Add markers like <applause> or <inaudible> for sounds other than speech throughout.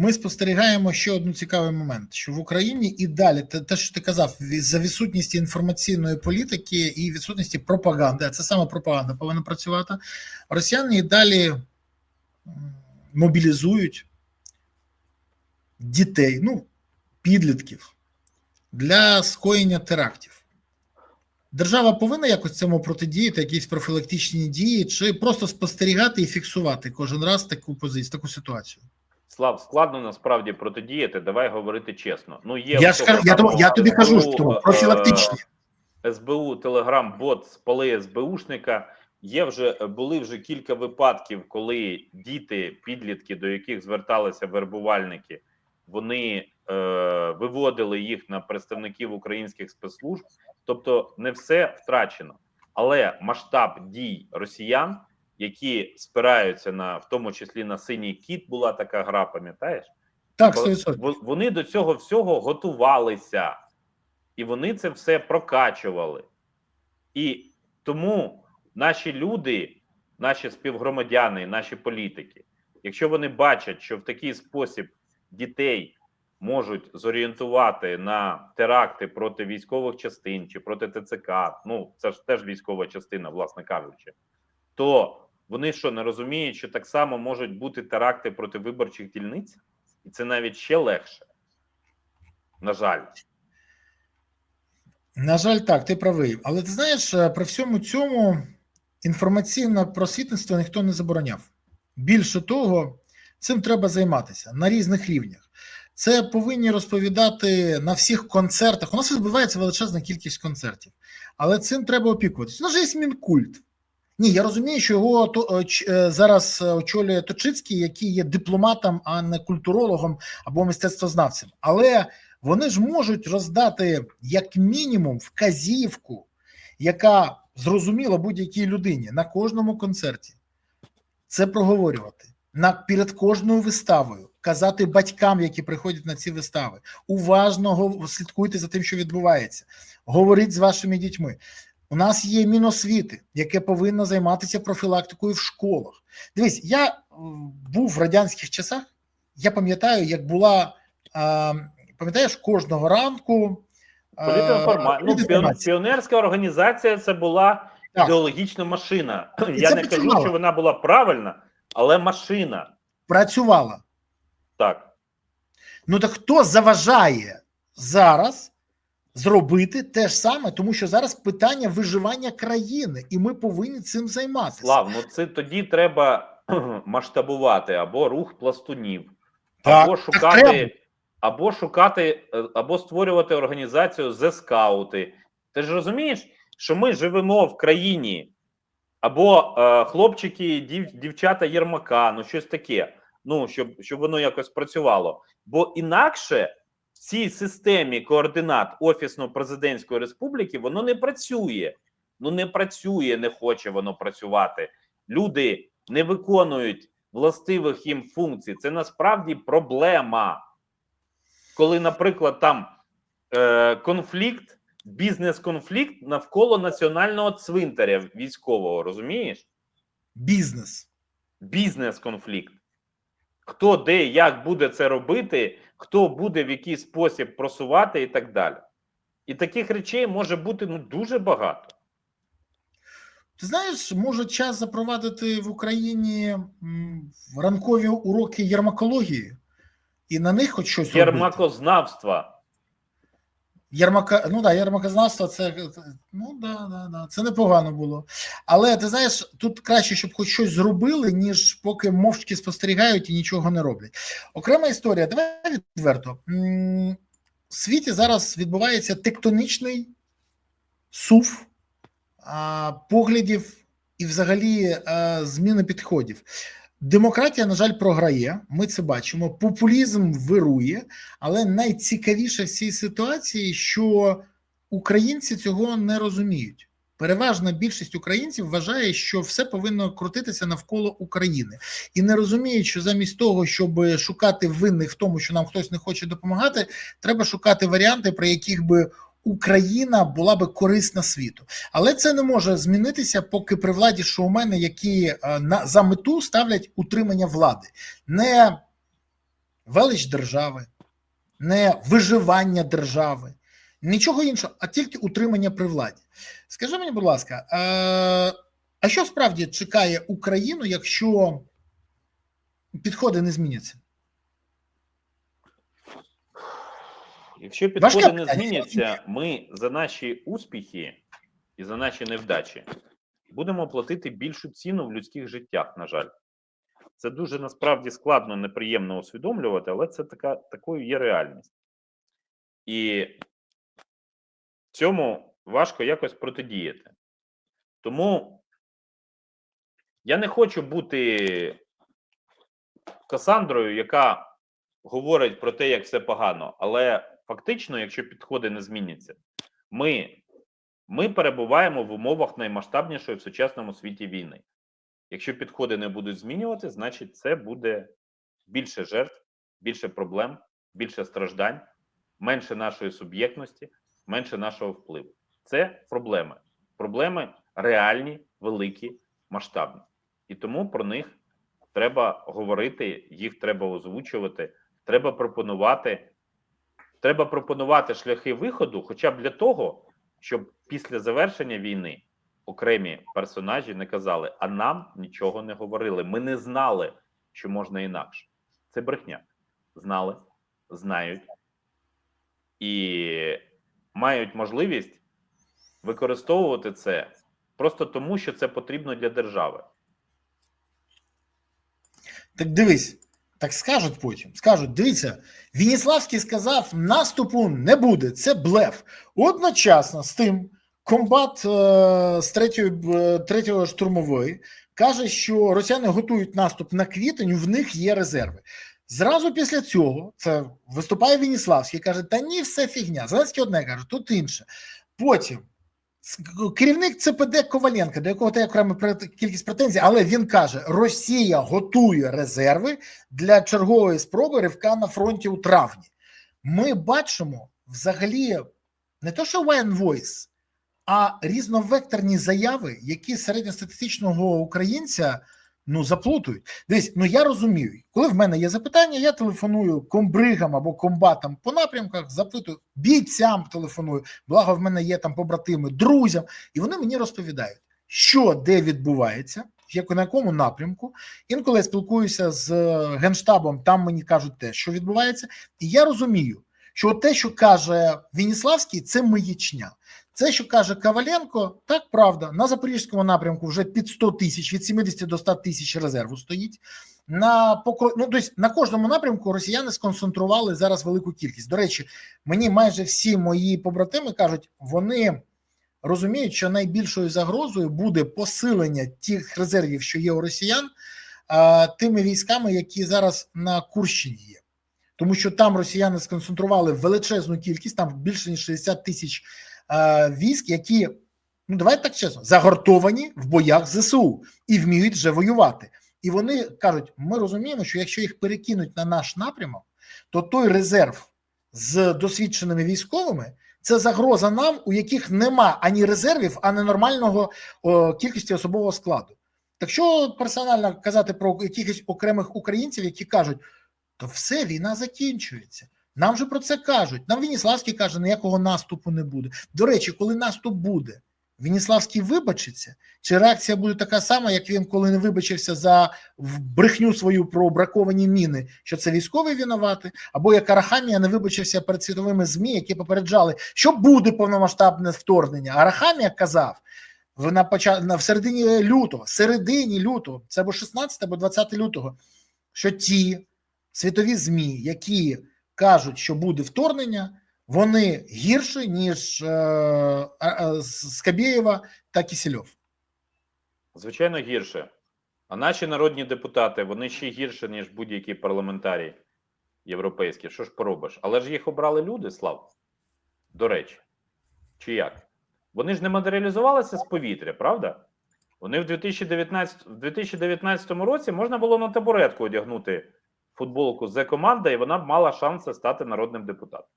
ми спостерігаємо ще один цікавий момент: що в Україні і далі те, те, що ти казав, за відсутністю інформаційної політики і відсутності пропаганди, а це саме пропаганда повинна працювати. Росіяни і далі мобілізують дітей, ну, підлітків для скоєння терактів. Держава повинна якось цьому протидіяти, якісь профілактичні дії, чи просто спостерігати і фіксувати кожен раз таку позицію, таку ситуацію. Слав, складно насправді протидіяти. Давай говорити чесно. Ну є я ж кажу, я, тобі, я тобі кажу, що профілактичні е, СБУ Телеграм-бот спали СБУшника. Є вже були вже кілька випадків, коли діти, підлітки, до яких зверталися вербувальники, вони е, виводили їх на представників українських спецслужб. Тобто, не все втрачено, але масштаб дій росіян, які спираються на в тому числі на синій кіт, була така гра, пам'ятаєш? Так, 100%. вони до цього всього готувалися, і вони це все прокачували. І тому наші люди, наші співгромадяни, наші політики, якщо вони бачать, що в такий спосіб дітей можуть зорієнтувати на теракти проти військових частин чи проти ТЦК, ну це ж теж військова частина, власне кажучи, то вони що не розуміють, що так само можуть бути теракти проти виборчих дільниць, і це навіть ще легше. На жаль. На жаль, так, ти правий. Але ти знаєш, е, при всьому цьому інформаційне просвітництво ніхто не забороняв. Більше того, цим треба займатися на різних рівнях. Це повинні розповідати на всіх концертах. У нас відбувається величезна кількість концертів, але цим треба опікуватися. У нас же є мінкульт. Ні, я розумію, що його то, е, зараз очолює Точицький, який є дипломатом, а не культурологом або мистецтвознавцем. Але вони ж можуть роздати як мінімум вказівку, яка зрозуміла будь-якій людині на кожному концерті. Це проговорювати на перед кожною виставою, казати батькам, які приходять на ці вистави. Уважно слідкуйте за тим, що відбувається. Говоріть з вашими дітьми. У нас є Міносвіти, яке повинно займатися профілактикою в школах. Дивись, я був в радянських часах. Я пам'ятаю, як була пам'ятаєш кожного ранку. Політинформа... Ну, піонерська організація це була так. ідеологічна машина. І я не працювала. кажу, що вона була правильна, але машина працювала. Так. Ну так хто заважає зараз зробити те ж саме, тому що зараз питання виживання країни, і ми повинні цим займатися. Слав, ну це тоді треба <clears throat> масштабувати або рух пластунів, так, або шукати, або шукати, або створювати організацію зе скаути. Ти ж розумієш, що ми живемо в країні, або е, хлопчики, дів, дівчата Єрмака, ну щось таке. Ну щоб щоб воно якось працювало, бо інакше в цій системі координат офісно-президентської республіки воно не працює. Ну не працює, не хоче воно працювати. Люди не виконують властивих їм функцій. Це насправді проблема. Коли, наприклад, там е, конфлікт, бізнес-конфлікт навколо національного цвинтаря військового, розумієш? Бізнес. Бізнес-конфлікт. Хто де, як буде це робити, хто буде в який спосіб просувати і так далі. І таких речей може бути ну дуже багато. Ти знаєш, може час запровадити в Україні ранкові уроки єрмакології і на них хоч щось Єрмакознавства. Єрмака, ну да, єрмакознавство це ну да, да, да, це непогано було. Але ти знаєш, тут краще, щоб хоч щось зробили, ніж поки мовчки спостерігають і нічого не роблять. Окрема історія. Давай відверто. В світі зараз відбувається тектонічний сув поглядів і, взагалі, зміни підходів. Демократія, на жаль, програє. Ми це бачимо. Популізм вирує, але найцікавіше в цій ситуації, що українці цього не розуміють. Переважна більшість українців вважає, що все повинно крутитися навколо України, і не розуміють, що замість того, щоб шукати винних в тому, що нам хтось не хоче допомагати, треба шукати варіанти, при яких би Україна була би корисна світу, але це не може змінитися, поки при владі шоумени, які е, на за мету ставлять утримання влади, не велич держави, не виживання держави, нічого іншого, а тільки утримання при владі. Скажи мені, будь ласка, е, а що справді чекає Україну, якщо підходи не зміняться? Якщо підходи не зміняться, ми за наші успіхи і за наші невдачі будемо платити більшу ціну в людських життях, на жаль. Це дуже насправді складно, неприємно усвідомлювати, але це така, такою є реальність. І цьому важко якось протидіяти. Тому я не хочу бути Касандрою, яка говорить про те, як все погано, але фактично, якщо підходи не зміняться, ми, ми перебуваємо в умовах наймасштабнішої в сучасному світі війни. Якщо підходи не будуть змінювати, значить це буде більше жертв, більше проблем, більше страждань, менше нашої суб'єктності, менше нашого впливу. Це проблеми. Проблеми реальні, великі, масштабні. І тому про них треба говорити, їх треба озвучувати, треба пропонувати. Треба пропонувати шляхи виходу, хоча б для того, щоб після завершення війни окремі персонажі не казали, а нам нічого не говорили. Ми не знали, що можна інакше. Це брехня. Знали, знають і мають можливість використовувати це просто тому, що це потрібно для держави. Так дивись, так скажуть потім. Скажуть: дивіться, Вініславський сказав: наступу не буде, це блеф. Одночасно з тим, комбат е, з третьої, е, третьої штурмової каже, що росіяни готують наступ на квітень, в них є резерви. Зразу після цього це виступає Вініславський, каже: Та ні, все фігня. Зеленський одне каже, тут інше. Потім керівник ЦПД Коваленка, до якого та окрема кількість претензій, але він каже: Росія готує резерви для чергової спроби ривка на фронті у травні. Ми бачимо взагалі не то, що One Voice, а різновекторні заяви, які середньостатистичного українця ну заплутують. Десь, ну я розумію, коли в мене є запитання, я телефоную комбригам або комбатам по напрямках, запитую, бійцям телефоную. Благо, в мене є там побратими, друзям, і вони мені розповідають, що де відбувається, як на якому напрямку. Інколи я спілкуюся з е, генштабом, там мені кажуть те, що відбувається, і я розумію, що те, що каже Вініславський, це маячня. Це, що каже Коваленко, так правда. На запорізькому напрямку вже під 100 тисяч, від 70 до 100 тисяч резерву стоїть. На покро... ну, тобто на кожному напрямку росіяни сконцентрували зараз велику кількість. До речі, мені майже всі мої побратими кажуть, вони розуміють, що найбільшою загрозою буде посилення тих резервів, що є у росіян, тими військами, які зараз на Курщині є. Тому що там росіяни сконцентрували величезну кількість, там більше ніж 60 тисяч військ, які, ну давайте так чесно, загортовані в боях ЗСУ і вміють вже воювати. І вони кажуть: ми розуміємо, що якщо їх перекинуть на наш напрямок, то той резерв з досвідченими військовими це загроза нам, у яких нема ані резервів, ані нормального о, кількості особового складу. Так що персонально казати про якихось окремих українців, які кажуть, то все, війна закінчується. Нам же про це кажуть. Нам Вініславський каже, ніякого наступу не буде. До речі, коли наступ буде, Вініславський вибачиться, чи реакція буде така сама, як він коли не вибачився за брехню свою про браковані міни, що це військовий винуватий, або як Арахамія не вибачився перед світовими ЗМІ, які попереджали, що буде повномасштабне вторгнення. Арахамія казав в на почат... на в середині лютого, середині лютого, це або 16 або 20 лютого, що ті світові ЗМІ, які кажуть, що буде вторгнення, вони гірші, ніж е, е, Скабєєва та Кісельов. Звичайно, гірше. А наші народні депутати вони ще гірше, ніж будь-які парламентарі європейські. Що ж поробиш? Але ж їх обрали люди, Слав. До речі, чи як? Вони ж не матеріалізувалися з повітря, правда? Вони в 2019, в 2019 році можна було на табуретку одягнути футболку з команда, і вона б мала шанси стати народним депутатом.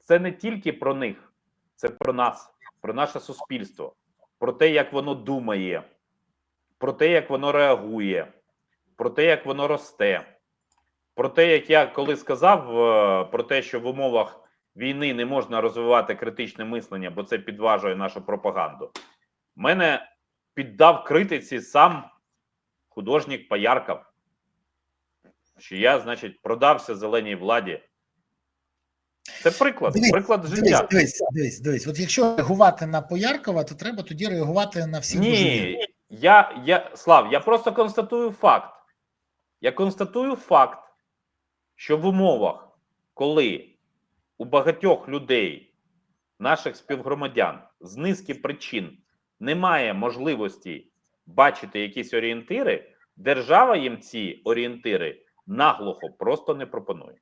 Це не тільки про них, це про нас, про наше суспільство, про те, як воно думає, про те, як воно реагує, про те, як воно росте. про те, як я коли сказав е, про те, що в умовах війни не можна розвивати критичне мислення, бо це підважує нашу пропаганду. Мене піддав критиці сам художник Паярков, що я, значить, продався зеленій владі. Це приклад, Дивись, приклад життя. дивись, дивись, дивись. От якщо реагувати на Пояркова, то треба тоді реагувати на божевільних. Ні, я, я Слав, я просто констатую факт. Я констатую факт, що в умовах, коли у багатьох людей, наших співгромадян, з низки причин немає можливості бачити якісь орієнтири, держава їм ці орієнтири наглухо просто не пропонує.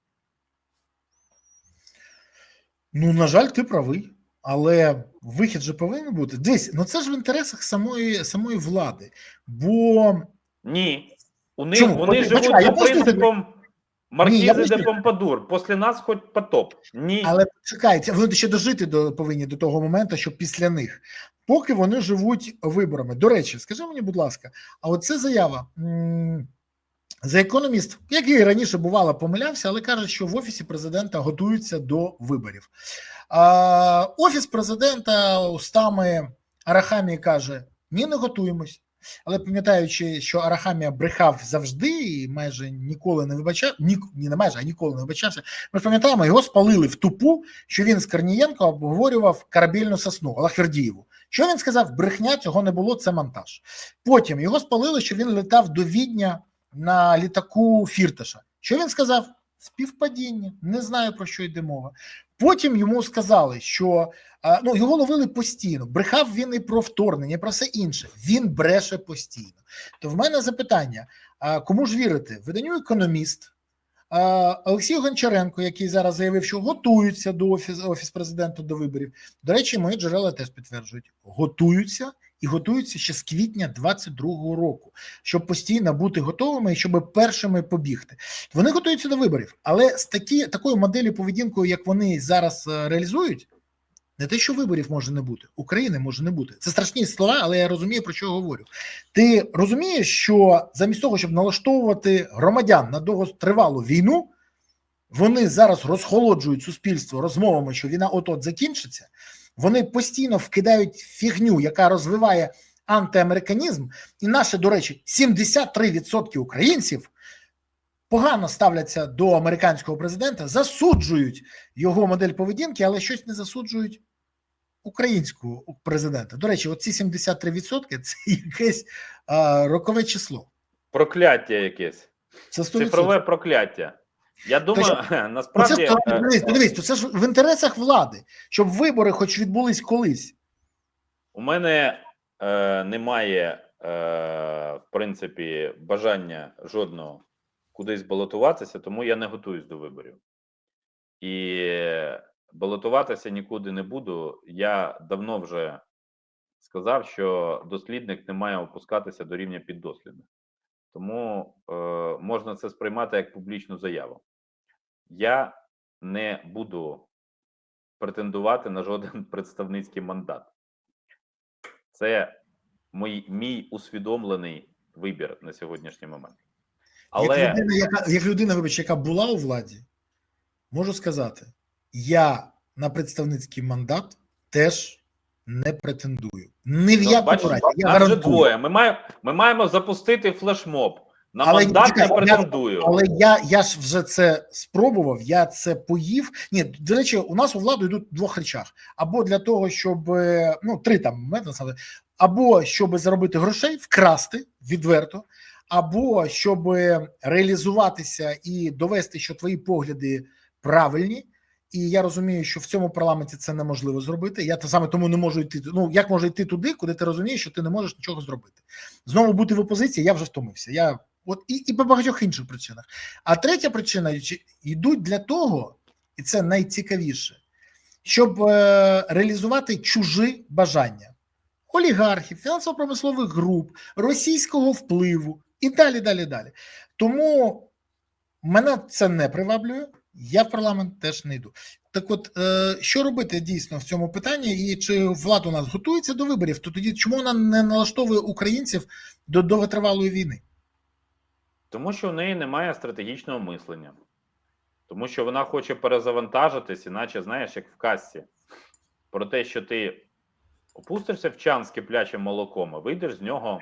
Ну, на жаль, ти правий, але вихід же повинен бути. Дивись, ну це ж в інтересах самої, самої влади. Бо Ні. У них Чому? вони Почекай, живуть за принципом Маркізи де. Помпадур. Після нас хоч потоп. Ні. але чекайте, вони ще дожити до повинні до того моменту, що після них, поки вони живуть виборами. До речі, скажи мені, будь ласка, а оце заява. м, За економіст, як і раніше бувало, помилявся, але каже, що в офісі президента готуються до виборів. Офіс президента устами Арахамії каже: ні, не готуємось. Але пам'ятаючи, що Арахамія брехав завжди і майже ніколи не вибачав, ні не майже, а ніколи не вибачався. Ми пам'ятаємо, його спалили в тупу, що він з Корнієнко обговорював корабельну сосну Алахвердієву. Що він сказав? Брехня цього не було, це монтаж. Потім його спалили, що він летав до Відня на літаку Фірташа. Що він сказав? Співпадіння, не знаю про що йде мова. Потім йому сказали, що ну його ловили постійно. Брехав він і про вторгнення, і про все інше. Він бреше постійно. То в мене запитання: кому ж вірити? Виданню економіст. а, Олексію Гончаренко, який зараз заявив, що готуються до офіс, офіс президента до виборів. До речі, мої джерела теж підтверджують, готуються і готуються ще з квітня 22-го року, щоб постійно бути готовими і щоб першими побігти. Вони готуються до виборів, але з такі, такою моделлю поведінкою, як вони зараз е, реалізують, не те, що виборів може не бути, України може не бути. Це страшні слова, але я розумію, про що говорю. Ти розумієш, що замість того, щоб налаштовувати громадян на довготривалу війну, вони зараз розхолоджують суспільство розмовами, що війна от-от закінчиться. Вони постійно вкидають фігню, яка розвиває антиамериканізм. І наше, до речі, 73% українців погано ставляться до американського президента, засуджують його модель поведінки, але щось не засуджують українського президента. До речі, оці 73% це якесь а, рокове число. Прокляття якесь. Це 100%. Цифрове прокляття. Я думаю, <laughs> Ну, це насправді. е, подивись, подивись, то це ж в інтересах влади, щоб вибори хоч відбулись колись. У мене е, немає, е, в принципі, бажання жодного кудись балотуватися, тому я не готуюсь до виборів. І балотуватися нікуди не буду. Я давно вже сказав, що дослідник не має опускатися до рівня піддослідних. Тому е, можна це сприймати як публічну заяву. Я не буду претендувати на жоден <laughs> представницький мандат. Це мій, мій усвідомлений вибір на сьогоднішній момент. Але Як людина, яка, як людина, вибач, яка була у владі, можу сказати, я на представницький мандат теж не претендую. Ні в ну, якому разі. Я гарантую. двоє. Ми маємо, ми маємо запустити флешмоб. На Але мандат не я- претендую. Але я, я ж вже це спробував, я це поїв. Ні, до речі, у нас у владу йдуть в двох речах: або для того, щоб е, ну три там насправді, або щоб заробити грошей, вкрасти відверто, або щоб реалізуватися і довести, що твої погляди правильні. І я розумію, що в цьому парламенті це неможливо зробити. Я то саме тому не можу йти. Ну як може йти туди, куди ти розумієш, що ти не можеш нічого зробити. Знову бути в опозиції, я вже втомився. Я от і, і по багатьох інших причинах. А третя причина йдуть для того, і це найцікавіше, щоб е, реалізувати чужі бажання олігархів, фінансово-промислових груп, російського впливу і далі, далі, далі. Тому мене це не приваблює. Я в парламент теж не йду. Так, от е, що робити дійсно в цьому питанні, і чи влада у нас готується до виборів? То тоді чому вона не налаштовує українців до довготривалої війни? Тому що в неї немає стратегічного мислення. Тому що вона хоче перезавантажитись, іначе, знаєш, як в касці, про те, що ти опустишся в чан з киплячим молоком, а вийдеш з нього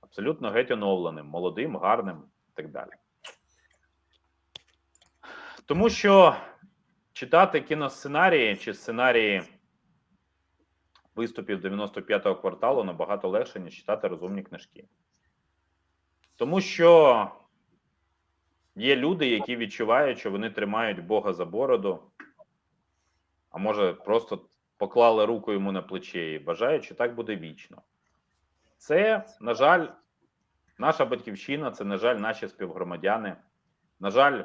абсолютно геть оновленим, молодим, гарним і так далі. Тому що читати кіносценарії чи сценарії виступів 95-го кварталу набагато легше, ніж читати розумні книжки. Тому що є люди, які відчувають, що вони тримають Бога за бороду, а може, просто поклали руку йому на плече і вважають, що так буде вічно. Це, на жаль, наша батьківщина, це, на жаль, наші співгромадяни. На жаль,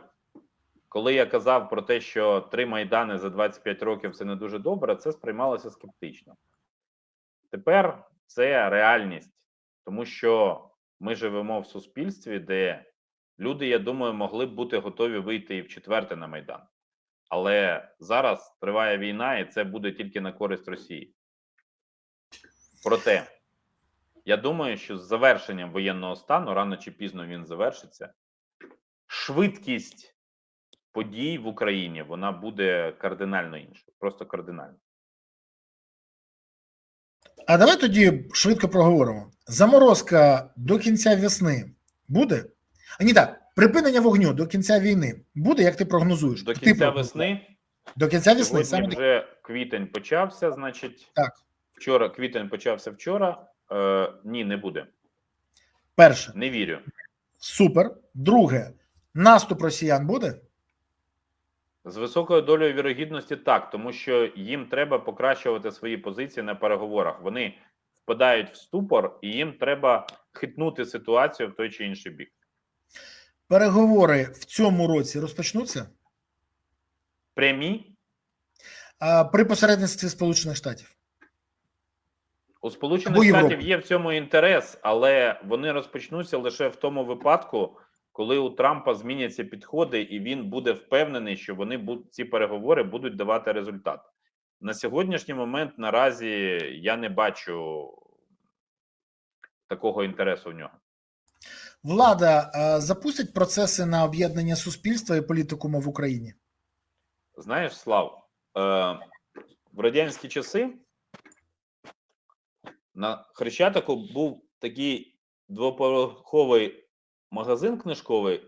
коли я казав про те, що три майдани за 25 років це не дуже добре, це сприймалося скептично. Тепер це реальність, тому що ми живемо в суспільстві, де люди, я думаю, могли б бути готові вийти і в четверте на Майдан. Але зараз триває війна, і це буде тільки на користь Росії. Проте, я думаю, що з завершенням воєнного стану рано чи пізно він завершиться. Швидкість подій в Україні вона буде кардинально іншою. Просто кардинально. А давай тоді швидко проговоримо. Заморозка до кінця весни буде? А ні так, припинення вогню до кінця війни буде, як ти прогнозуєш? До кінця прогнозуєш. весни До кінця весни, саме вже квітень почався, значить, Так. вчора квітень почався вчора. Е, ні, не буде. Перше, Не вірю. супер. Друге, наступ росіян буде? З високою долею вірогідності так, тому що їм треба покращувати свої позиції на переговорах. Вони впадають в ступор, і їм треба хитнути ситуацію в той чи інший бік. Переговори в цьому році розпочнуться Прямі а, при посередництві Сполучених Штатів. у Сполучених Або Європи. Є в цьому інтерес, але вони розпочнуться лише в тому випадку, коли у Трампа зміняться підходи, і він буде впевнений, що вони ці переговори будуть давати результат. На сьогоднішній момент наразі я не бачу такого інтересу в нього. Влада запустить процеси на об'єднання суспільства і політикуму в Україні. Знаєш, Слав, е, в радянські часи на Хрещатику був такий двоповерховий магазин книжковий.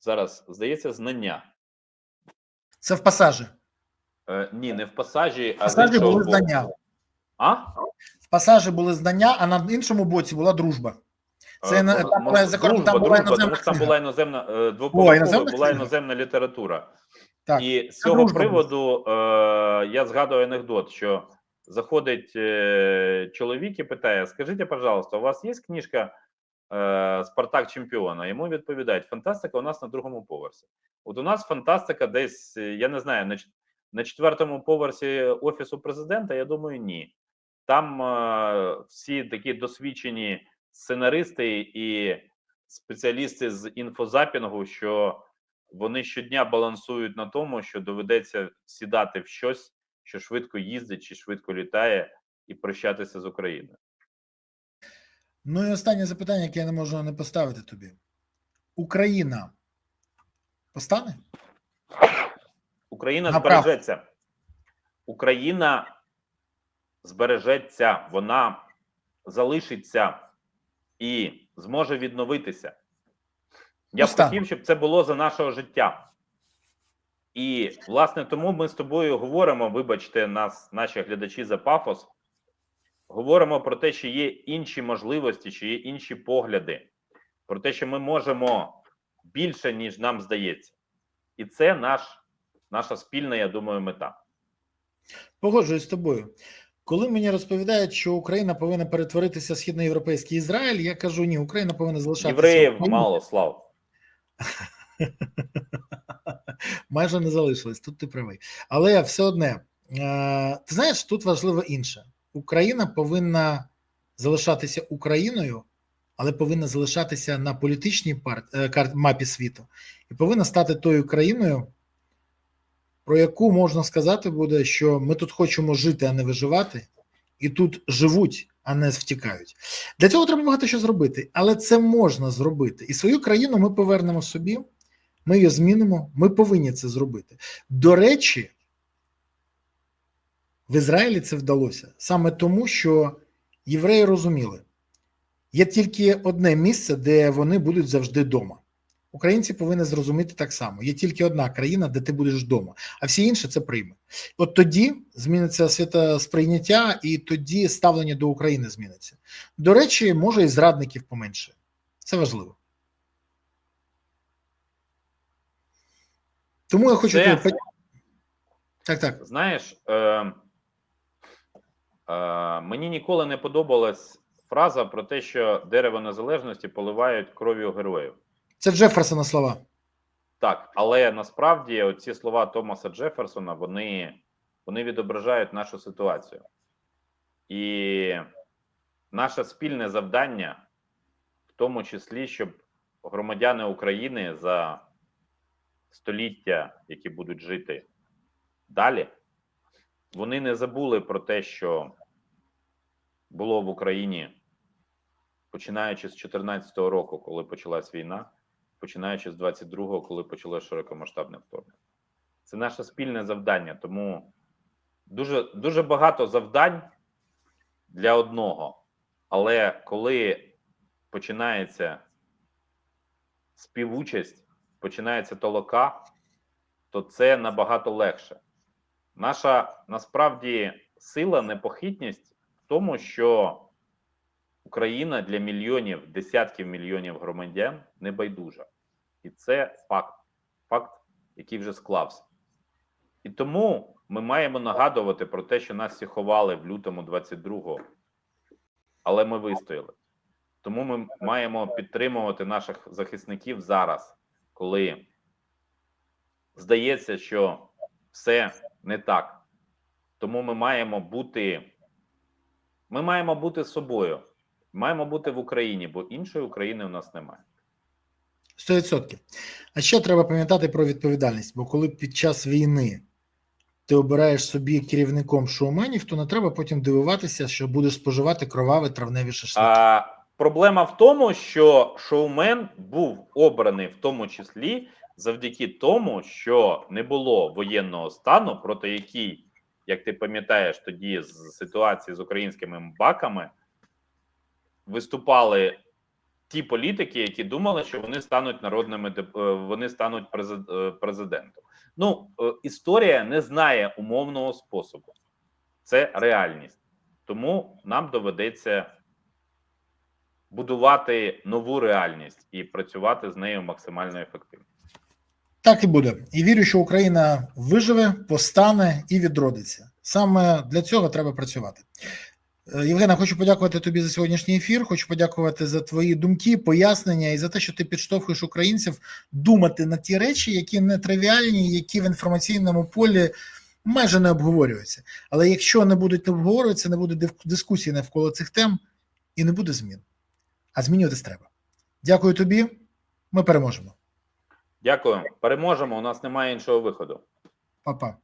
Зараз, здається, знання. Це в пасажі. Е, ні, не в пасажі, В а пасажі були боку. знання. А? В пасажі були знання, а на іншому боці була дружба. Це Е, там була закон- там була іноземна там була іноземна е, двоповерхова, була іноземна література. Так. І з цього приводу е, я згадую анекдот, що заходить е, чоловік і питає: Скажіть, пожалуйста, у вас є книжка Спартак Чемпіона? Йому відповідають: Фантастика у нас на другому поверсі. От у нас фантастика десь, е, я не знаю, на, на четвертому поверсі офісу президента, я думаю, ні. Там е, всі такі досвідчені сценаристи і спеціалісти з інфозапінгу, що вони щодня балансують на тому, що доведеться сідати в щось, що швидко їздить чи швидко літає, і прощатися з Україною. Ну і останнє запитання, яке я не можу не поставити тобі. Україна постане? Україна Направ. збережеться. Україна збережеться, вона залишиться і зможе відновитися. Я б хотів, щоб це було за нашого життя. І, власне, тому ми з тобою говоримо, вибачте, нас, наші глядачі за пафос, говоримо про те, що є інші можливості, що є інші погляди, про те, що ми можемо більше, ніж нам здається. І це наш, наша спільна, я думаю, мета. Погоджуюсь з тобою. Коли мені розповідають, що Україна повинна перетворитися в східноєвропейський Ізраїль, я кажу, ні, Україна повинна залишатися. Євреїв мало слав. <laughs> майже не залишилось. Тут ти правий. Але все одне, е, ти знаєш, тут важливо інше. Україна повинна залишатися Україною, але повинна залишатися на політичній пар... е, мапі світу і повинна стати тою країною, про яку можна сказати буде, що ми тут хочемо жити, а не виживати, і тут живуть, а не втікають. Для цього треба багато що зробити, але це можна зробити. І свою країну ми повернемо собі, ми її змінимо, ми повинні це зробити. До речі, в Ізраїлі це вдалося саме тому, що євреї розуміли, є тільки одне місце, де вони будуть завжди вдома. Українці повинні зрозуміти так само: є тільки одна країна, де ти будеш вдома, а всі інші це прийме. От тоді зміниться світосприйняття, і тоді ставлення до України зміниться. До речі, може і зрадників поменше. Це важливо. Тому я хочу Це- тобі... Так, так. Знаєш, е, е, мені ніколи не подобалась фраза про те, що дерево незалежності поливають кров'ю героїв. Це Джеферсона слова. Так, але насправді оці слова Томаса Джеферсона вони, вони відображають нашу ситуацію. І наше спільне завдання, в тому числі, щоб громадяни України за століття, які будуть жити далі, вони не забули про те, що було в Україні, починаючи з 2014 року, коли почалась війна, починаючи з 22-го, коли почалося широкомасштабне вторгнення. Це наше спільне завдання. Тому дуже, дуже багато завдань для одного. Але коли починається співучасть, починається толока, то це набагато легше. Наша насправді сила, непохитність в тому, що Україна для мільйонів, десятків мільйонів громадян не байдужа. І це факт, факт, який вже склався. І тому ми маємо нагадувати про те, що нас всі ховали в лютому 22-го, але ми вистояли. Тому ми маємо підтримувати наших захисників зараз, коли здається, що все не так. Тому ми маємо бути. Ми маємо бути собою. Маємо бути в Україні, бо іншої України у нас немає. 100%. А ще треба пам'ятати про відповідальність, бо коли під час війни ти обираєш собі керівником шоуменів, то не треба потім дивуватися, що будеш споживати кроваві травневі шашлики. А, проблема в тому, що шоумен був обраний в тому числі завдяки тому, що не було воєнного стану, проти який, як ти пам'ятаєш, тоді з ситуації з українськими баками виступали ті політики, які думали, що вони стануть народними е, вони стануть е, президентом. Ну е, історія не знає умовного способу, це реальність. Тому нам доведеться будувати нову реальність і працювати з нею максимально ефективно. Так і буде. І вірю, що Україна виживе, постане і відродиться. Саме для цього треба працювати. Е, Євгена, хочу подякувати тобі за сьогоднішній ефір. Хочу подякувати за твої думки, пояснення і за те, що ти підштовхуєш українців думати на ті речі, які не тривіальні, які в інформаційному полі майже не обговорюються. Але якщо не будуть обговорюватися, не буде дискусії навколо цих тем і не буде змін. А змінюватись треба. Дякую тобі. Ми переможемо. Дякую, переможемо. У нас немає іншого виходу. Па-па.